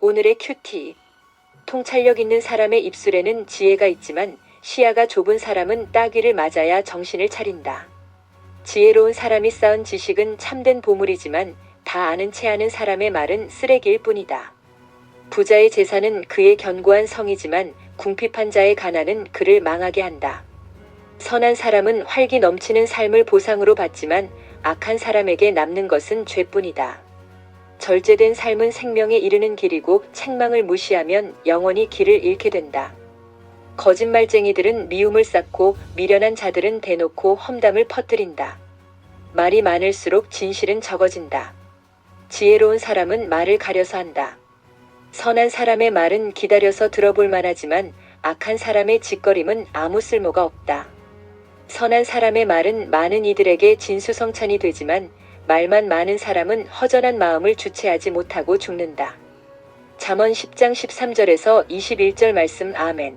오늘의 큐티. 통찰력 있는 사람의 입술에는 지혜가 있지만 시야가 좁은 사람은 따귀를 맞아야 정신을 차린다. 지혜로운 사람이 쌓은 지식은 참된 보물이지만 다 아는 채 하는 사람의 말은 쓰레기일 뿐이다. 부자의 재산은 그의 견고한 성이지만 궁핍한 자의 가난은 그를 망하게 한다. 선한 사람은 활기 넘치는 삶을 보상으로 받지만 악한 사람에게 남는 것은 죄뿐이다. 절제된 삶은 생명에 이르는 길이고 책망을 무시하면 영원히 길을 잃게 된다. 거짓말쟁이들은 미움을 쌓고 미련한 자들은 대놓고 험담을 퍼뜨린다. 말이 많을수록 진실은 적어진다. 지혜로운 사람은 말을 가려서 한다. 선한 사람의 말은 기다려서 들어볼 만하지만 악한 사람의 짓거림은 아무 쓸모가 없다. 선한 사람의 말은 많은 이들에게 진수성찬이 되지만 말만 많은 사람은 허전한 마음을 주체하지 못하고 죽는다. 잠언 10장 13절에서 21절 말씀 아멘.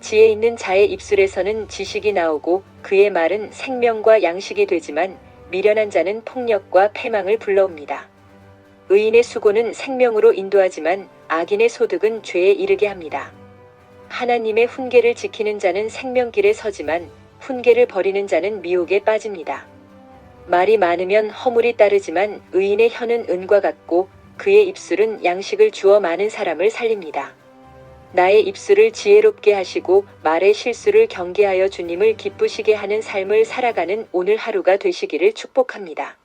지혜 있는 자의 입술에서는 지식이 나오고 그의 말은 생명과 양식이 되지만 미련한 자는 폭력과 패망을 불러옵니다. 의인의 수고는 생명으로 인도하지만 악인의 소득은 죄에 이르게 합니다. 하나님의 훈계를 지키는 자는 생명길에 서지만 훈계를 버리는 자는 미혹에 빠집니다. 말이 많으면 허물이 따르지만 의인의 혀는 은과 같고 그의 입술은 양식을 주어 많은 사람을 살립니다. 나의 입술을 지혜롭게 하시고 말의 실수를 경계하여 주님을 기쁘시게 하는 삶을 살아가는 오늘 하루가 되시기를 축복합니다.